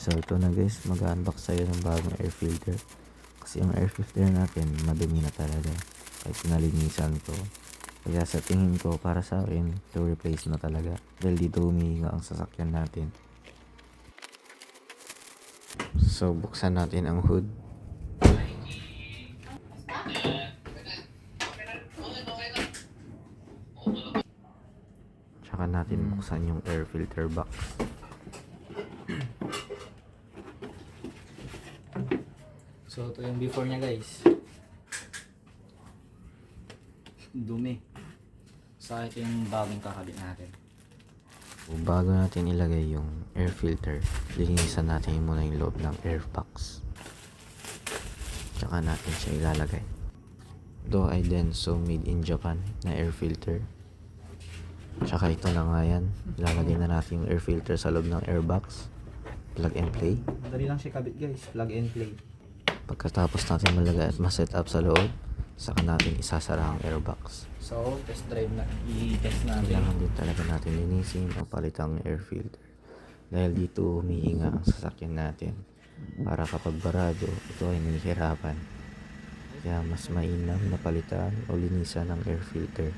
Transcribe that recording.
So ito na guys, mag-unbox tayo ng bagong air filter. Kasi yung air filter natin, madumi na talaga. Kahit pinalinisan ko. Kaya sa tingin ko, para sa akin, to replace na talaga. Dahil dito humihinga ang sasakyan natin. So buksan natin ang hood. Tsaka natin buksan yung air filter box. So, ito yung before niya guys. Dumi. Sa ito yung bagong kakabit natin. So, bago natin ilagay yung air filter, linisan natin muna yung loob ng air box. Tsaka natin siya ilalagay. Ito ay Denso made in Japan na air filter. Tsaka ito na nga yan. Ilalagay na natin yung air filter sa loob ng air box. Plug and play. Madali lang siya kabit guys. Plug and play. Pagkatapos natin malagay at ma-set up sa loob, saka natin isasara ang airbox. So, test drive na. I-test natin. Kailangan din talaga natin linisin o palitan ang air filter. Dahil dito humihinga ang sasakyan natin. Para kapag barado, ito ay nahihirapan. Kaya mas mainam na palitan o linisan ang air filter.